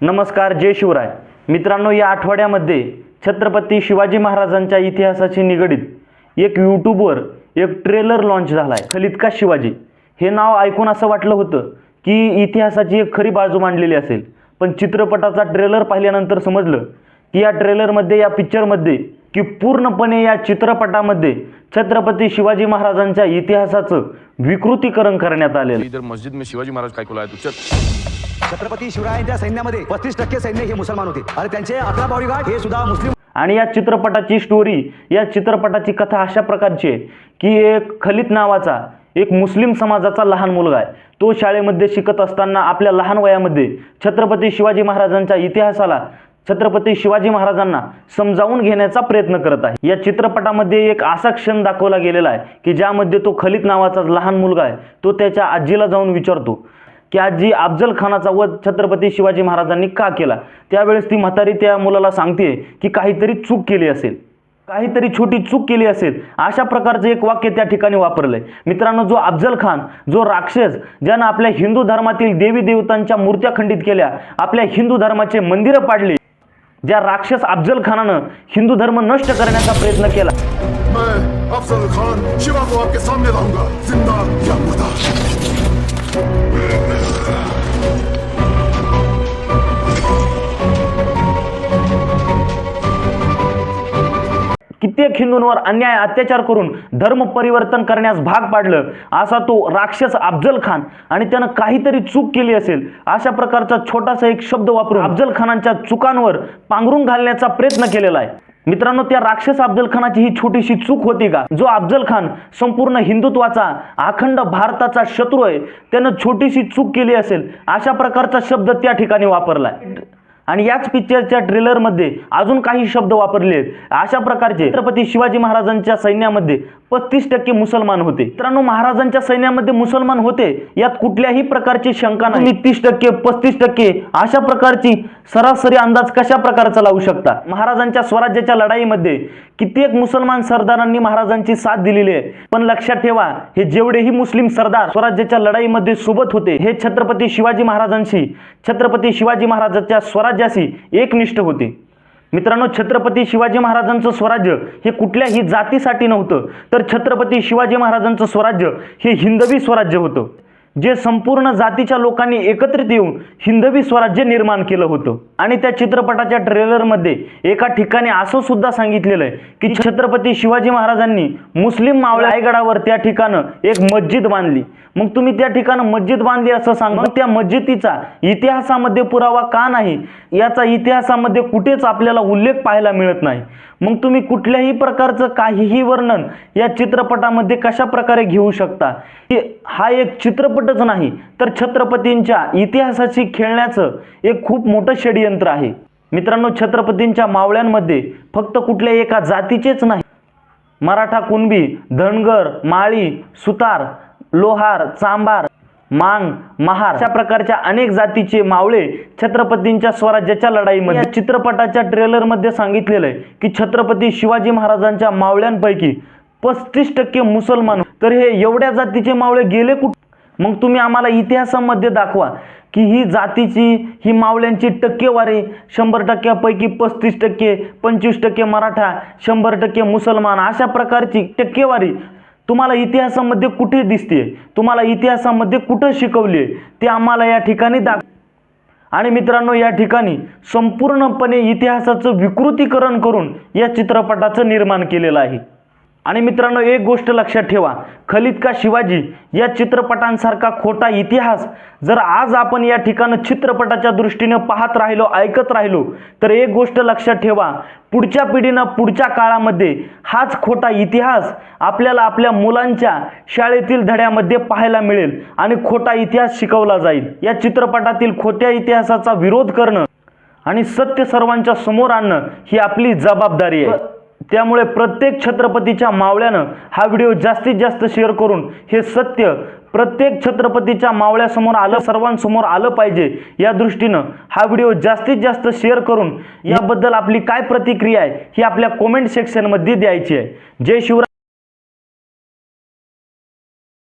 नमस्कार जय शिवराय. मित्रांनो या आठवड्यामध्ये छत्रपती शिवाजी महाराजांच्या इतिहासाशी निगडीत एक यूट्यूबवर एक ट्रेलर लॉन्च झाला आहे खलितका शिवाजी? हे नाव ऐकून असं वाटलं होतं की इतिहासाची एक खरी बाजू मांडलेली असेल. पण चित्रपटाचा ट्रेलर पाहिल्यानंतर समजलं की या ट्रेलरमध्ये या पिक्चरमध्ये की पूर्णपणे या चित्रपटामध्ये छत्रपती शिवाजी महाराजांच्या इतिहासाचं विकृतीकरण करण्यात आलेलं इधर मस्जिद में शिवाजी महाराज काय आहे तू छत्रपती शिवरायांच्या सैन्यामध्ये पस्तीस टक्के सैन्य हे मुसलमान होते. आणि त्यांचे अकरा बॉडीगार्ड हे सुद्धा मुस्लिम आणि या चित्रपटाची स्टोरी या चित्रपटाची कथा अशा प्रकारची आहे की एक खलित नावाचा एक मुस्लिम समाजाचा लहान मुलगा आहे. तो शाळेमध्ये शिकत असताना आपल्या लहान वयामध्ये छत्रपती शिवाजी महाराजांच्या इतिहासाला छत्रपती शिवाजी महाराजांना समजावून घेण्याचा प्रयत्न करत आहे. या चित्रपटामध्ये एक असा क्षण दाखवला गेलेला आहे की ज्यामध्ये तो खलित नावाचा लहान मुलगा आहे तो त्याच्या आजीला जाऊन विचारतो की आजी अफजल खानाचा वध छत्रपती शिवाजी महाराजांनी का केला? त्यावेळेस ती म्हातारी त्या मुलाला सांगते की काहीतरी चूक केली असेल. काहीतरी छोटी चूक केली असेल. अशा प्रकारचं एक वाक्य त्या ठिकाणी वापरलंय. मित्रांनो जो अफजल खान जो राक्षस ज्यानं आपल्या हिंदू धर्मातील देवी देवतांच्या मूर्त्या खंडित केल्या आपल्या हिंदू धर्माचे मंदिरं पाडली ज्या राक्षस अफजल खानानं हिंदू धर्म नष्ट करण्याचा प्रयत्न केला. मैं कित्येक हिंदूंवर अन्याय अत्याचार करून धर्म परिवर्तन करण्यास भाग पाडलं. असा तो राक्षस अफजल खान आणि त्यानं काहीतरी चूक केली असेल अशा प्रकारचा छोटासा एक शब्द वापरून अफजल खानांच्या चुकांवर पांघरून घालण्याचा प्रयत्न केलेला आहे. मित्रांनो त्या राक्षस अफजल खानाची ही छोटीशी चूक होती का? जो अफजल खान संपूर्ण हिंदुत्वाचा अखंड भारताचा शत्रू आहे त्यानं छोटीशी चूक केली असेल अशा प्रकारचा शब्द त्या ठिकाणी वापरलाय. आणि याच पिक्चरच्या ट्रेलरमध्ये अजून काही शब्द वापरले आहेत. अशा प्रकारचे छत्रपती शिवाजी महाराजांच्या सैन्यामध्ये पस्तीस टक्के मुसलमान होते. मित्रांनो महाराजांच्या सैन्यामध्ये मुसलमान होते यात कुठल्याही प्रकारची शंका नाही. तीस टक्के पस्तीस टक्के अशा प्रकारची सरासरी अंदाज कशा प्रकारचा लावू शकता? महाराजांच्या स्वराज्याच्या लढाईमध्ये कित्येक मुसलमान सरदारांनी महाराजांची साथ दिलेली आहे. पण लक्षात ठेवा हे जेवढेही मुस्लिम सरदार स्वराज्याच्या लढाईमध्ये सोबत होते हे छत्रपती शिवाजी महाराजांशी छत्रपती शिवाजी महाराजांच्या स्वराज्याशी एकनिष्ठ होते. मित्रांनो छत्रपती शिवाजी महाराजांचं स्वराज्य हे कुठल्याही जातीसाठी नव्हतं तर छत्रपती शिवाजी महाराजांचं स्वराज्य हे हिंदवी स्वराज्य होतं. जे संपूर्ण जातीच्या लोकांनी एकत्रित येऊन हिंदवी स्वराज्य निर्माण केलं होतं. आणि त्या चित्रपटाच्या ट्रेलरमध्ये एका ठिकाणी असं सुद्धा सांगितलेलं आहे की छत्रपती शिवाजी महाराजांनी मुस्लिम मावळ्या रायगडावर त्या ठिकाणं एक मस्जिद बांधली. मग तुम्ही त्या ठिकाणं मस्जिद बांधली असं सांग. मग त्या मस्जिदीचा इतिहासामध्ये पुरावा का नाही? याचा इतिहासामध्ये कुठेच आपल्याला उल्लेख पाहायला मिळत नाही. मग तुम्ही कुठल्याही प्रकारचं काहीही वर्णन या चित्रपटामध्ये कशा प्रकारे घेऊ शकता? की हा एक चित्रपट चित्रपटच नाही. तर छत्रपतींच्या इतिहासाशी खेळण्याचं एक खूप मोठं षडयंत्र आहे. मित्रांनो छत्रपतींच्या मावळ्यांमध्ये फक्त कुठल्या एका जातीचेच नाही. मराठा कुणबी धनगर माळी सुतार लोहार चांबार मांग महार अशा प्रकारच्या अनेक जातीचे मावळे छत्रपतींच्या स्वराज्याच्या लढाईमध्ये चित्रपटाच्या ट्रेलरमध्ये सांगितलेलं आहे की छत्रपती शिवाजी महाराजांच्या मावळ्यांपैकी पस्तीस टक्के मुसलमान तर हे एवढ्या जातीचे मावळे गेले कुठे? मग तुम्ही आम्हाला इतिहासामध्ये दाखवा की ही जातीची ही मावळ्यांची टक्केवारी शंभर टक्क्यापैकी पस्तीस टक्के पंचवीस टक्के मराठा शंभर टक्के मुसलमान अशा प्रकारची टक्केवारी तुम्हाला इतिहासामध्ये कुठे दिसते तुम्हाला इतिहासामध्ये कुठं शिकवली ते आम्हाला या ठिकाणी दाख आणि मित्रांनो या ठिकाणी संपूर्णपणे इतिहासाचं विकृतीकरण करून या चित्रपटाचं निर्माण केलेलं आहे. आणि मित्रांनो एक गोष्ट लक्षात ठेवा. खलिद का शिवाजी या चित्रपटांसारखा खोटा इतिहास जर आज आपण या ठिकाणं चित्रपटाच्या दृष्टीने पाहत राहिलो ऐकत राहिलो तर एक गोष्ट लक्षात ठेवा. पुढच्या पिढीनं पुढच्या काळामध्ये हाच खोटा इतिहास आपल्याला आपल्या मुलांच्या शाळेतील धड्यामध्ये पाहायला मिळेल आणि खोटा इतिहास शिकवला जाईल. या चित्रपटातील खोट्या इतिहासाचा विरोध करणं आणि सत्य सर्वांच्या समोर आणणं ही आपली जबाबदारी आहे. त्यामुळे प्रत्येक छत्रपतीच्या मावळ्यानं हा व्हिडिओ जास्तीत जास्त शेअर करून हे सत्य प्रत्येक छत्रपतीच्या मावळ्यासमोर आलं सर्वांसमोर आलं पाहिजे या दृष्टीनं हा व्हिडिओ जास्तीत जास्त शेअर करून याबद्दल आपली काय प्रतिक्रिया आहे ही आपल्या कमेंट सेक्शनमध्ये द्यायची आहे. जय शिवराय.